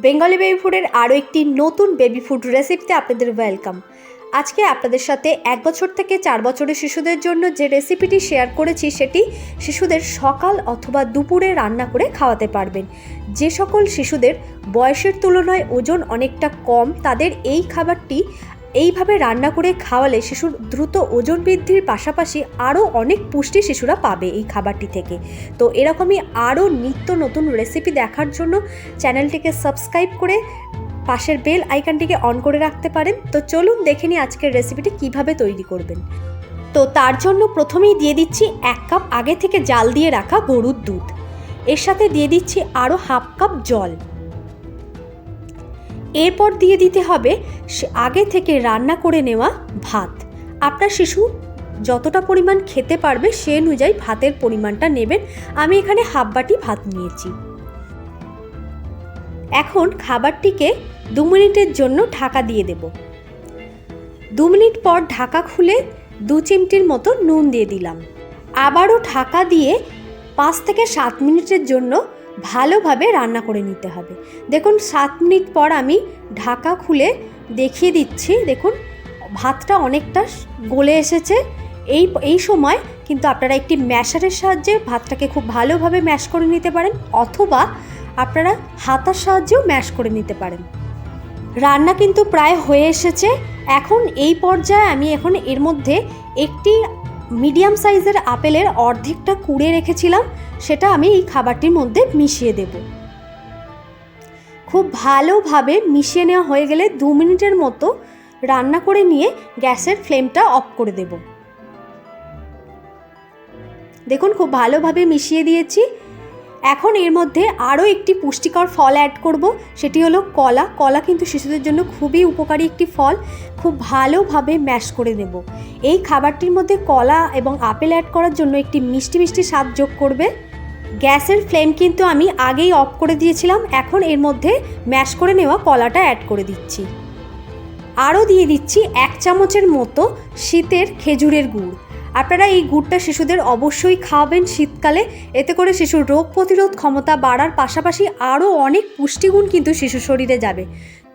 Bengali baby ফুডের আরও একটি নতুন বেবি ফুড রেসিপিতে আপনাদের ওয়েলকাম। আজকে আপনাদের সাথে এক বছর থেকে চার বছরের শিশুদের জন্য যে রেসিপিটি শেয়ার করেছি সেটি শিশুদের সকাল অথবা দুপুরে রান্না করে খাওয়াতে পারবেন। যে সকল শিশুদের বয়সের তুলনায় ওজন অনেকটা কম, তাদের এই খাবারটি এইভাবে রান্না করে খাওয়ালে শিশুর দ্রুত ওজন বৃদ্ধির পাশাপাশি আরও অনেক পুষ্টি শিশুরা পাবে এই খাবারটি থেকে। তো এরকমই আরও নিত্য নতুন রেসিপি দেখার জন্য চ্যানেলটিকে সাবস্ক্রাইব করে পাশের বেল আইকনটিকে অন করে রাখতে পারেন। তো চলুন দেখে নিই আজকের রেসিপিটি কীভাবে তৈরি করবেন। তো তার জন্য প্রথমেই দিয়ে দিচ্ছি এক কাপ আগে থেকে জাল দিয়ে রাখা গরুর দুধ। এর সাথে দিয়ে দিচ্ছি আরও হাফ কাপ জল। এরপর দিয়ে দিতে হবে আগে থেকে রান্না করে নেওয়া ভাত। আপনার শিশু যতটা পরিমাণ খেতে পারবে সে অনুযায়ী ভাতের পরিমাণটা নেবেন। আমি এখানে হাফ বাটি ভাত নিয়েছি। এখন খাবারটিকে দু মিনিটের জন্য ঢাকা দিয়ে দেব। দু মিনিট পর ঢাকা খুলে দু চিমটির মতো নুন দিয়ে দিলাম। আবারও ঢাকা দিয়ে পাঁচ থেকে সাত মিনিটের জন্য ভালোভাবে রান্না করে নিতে হবে। দেখুন, সাত মিনিট পর আমি ঢাকা খুলে দেখিয়ে দিচ্ছি। দেখুন, ভাতটা অনেকটা গলে এসেছে। এই এই সময় কিন্তু আপনারা একটি ম্যাশারের সাহায্যে ভাতটাকে খুব ভালোভাবে ম্যাশ করে নিতে পারেন অথবা আপনারা হাতার সাহায্যেও ম্যাশ করে নিতে পারেন। রান্না কিন্তু প্রায় হয়ে এসেছে। এখন এই পর্যায়ে আমি এখন এর মধ্যে একটি মিডিয়াম সাইজের আপেলের অর্ধেকটা কুড়ে রেখেছিলাম, সেটা আমি এই খাবারটির মধ্যে মিশিয়ে দেব। খুব ভালোভাবে মিশিয়ে নেওয়া হয়ে গেলে দু মিনিটের মতো রান্না করে নিয়ে গ্যাসের ফ্লেমটা অফ করে দেব। দেখুন, খুব ভালোভাবে মিশিয়ে দিয়েছি। এখন এর মধ্যে আরও একটি পুষ্টিকর ফল অ্যাড করব, সেটি হলো কলা। কলা কিন্তু শিশুদের জন্য খুবই উপকারী একটি ফল। খুব ভালোভাবে ম্যাশ করে নেব। এই খাবারটির মধ্যে কলা এবং আপেল অ্যাড করার জন্য একটি মিষ্টি মিষ্টি স্বাদ যোগ করবে। গ্যাসের ফ্লেম কিন্তু আমি আগেই অফ করে দিয়েছিলাম। এখন এর মধ্যে ম্যাশ করে নেওয়া কলাটা অ্যাড করে দিচ্ছি। আরও দিয়ে দিচ্ছি এক চামচের মতো শীতের খেজুরের গুড়। আপনারা এই গুড়টা শিশুদের অবশ্যই খাওয়াবেন শীতকালে। এতে করে শিশুর রোগ প্রতিরোধ ক্ষমতা বাড়ার পাশাপাশি আরও অনেক পুষ্টিগুণ কিন্তু শিশু শরীরে যাবে।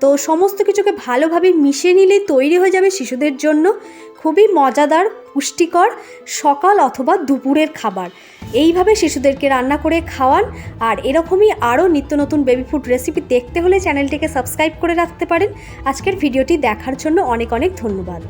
তো সমস্ত কিছুকে ভালোভাবে মিশিয়ে নিলেই তৈরি হয়ে যাবে শিশুদের জন্য খুবই মজাদার, পুষ্টিকর সকাল অথবা দুপুরের খাবার। এইভাবে শিশুদেরকে রান্না করে খাওয়ান আর এরকমই আরও নিত্য নতুন বেবি ফুড রেসিপি দেখতে হলে চ্যানেলটিকে সাবস্ক্রাইব করে রাখতে পারেন। আজকের ভিডিওটি দেখার জন্য অনেক অনেক ধন্যবাদ।